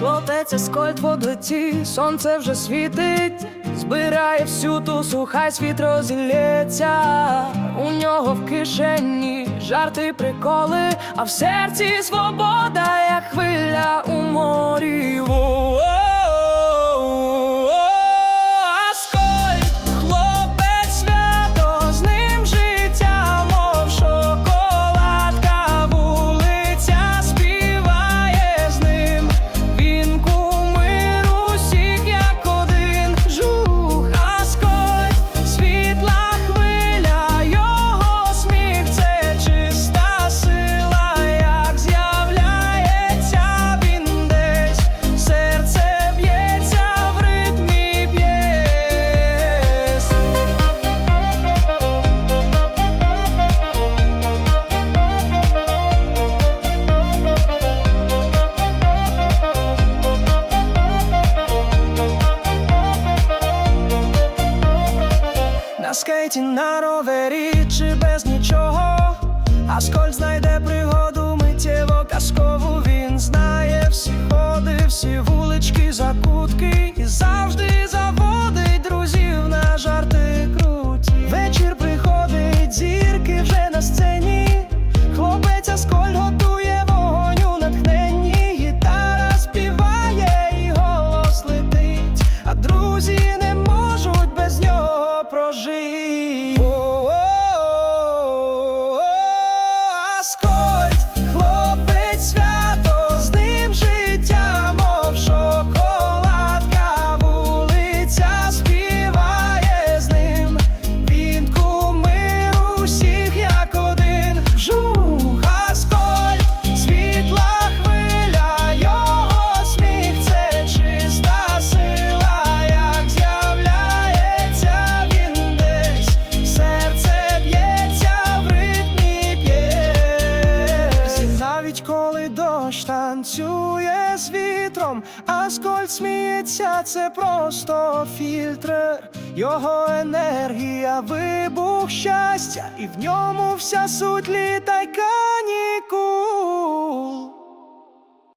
Плотеться скольд в облеті, сонце вже світить, збирає всю тусу, хай світ розілється у нього в кишені жарти, приколи, а в серці свобода. скейті на ровері, чи без нічого, а сколь знайде. танцює з вітром, аскольд сміється, це просто фільтр, його енергія, вибух щастя, і в ньому вся суть. Літайка канікул